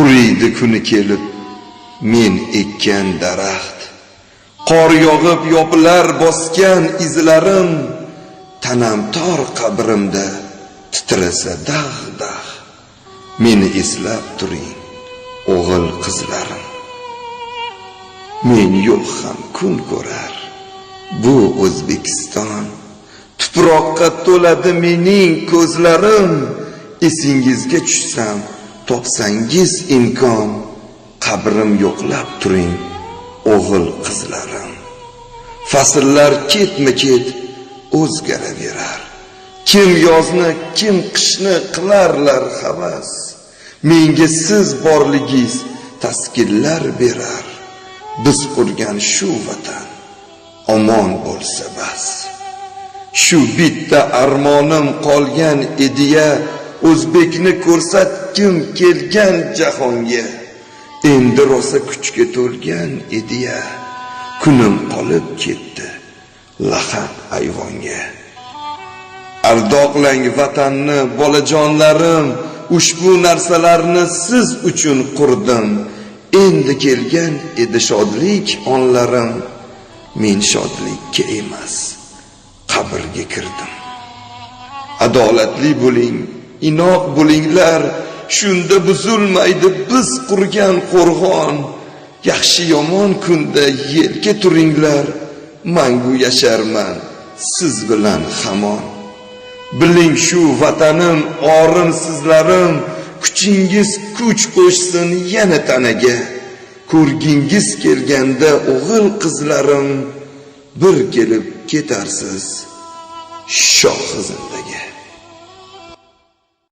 quriydi kuni kelib men ekkan daraxt. Qor yog'ib yopilar bosgan izlarim tanam tor qabrimda titrasa dag' dag' meni eslab turing o'g'il qizlarim. Men yo'q ham kun ko'rar bu O'zbekiston. Tuproqqa to'ladi mening ko'zlarim esingizga tushsam topsangiz imkon. Qabrim yo'qlab turing o'g'il qizlarim. Fasllar ketma ket o'zgaraverar. Kim yozni kim qishni qilarlar havas. Menga siz borligiz taskinlar berar. Biz qurgan shu vatan omon bo'lsa bas. Shu bitta armonim qolgan ediya o'zbekni ko'rsatgim kelgan jahonga? Endi rosa kuchga to'lgan ediya kunim qolib ketdi lahab ayvonga. Ardoqlang vatanni bolajonlarim ushbu narsalarni siz uchun qurdim. Endi kelgan edi shodlik onlarim. Men shodlikka emas qabrga kirdim. Adolatli bo'ling. Inoq bo'linglar shunda buzilmaydi biz qurgan qo'rg'on. Yaxshi yomon kunda yelka turinglar mangu yasharman siz bilan hamon. Biling shu vatanim orim sizlarim kuchingiz kuch qo'shsin yana tanaga. Ko'rgingiz kelganda o'g'il qizlarim bir kelib ketarsiz shoh zindaga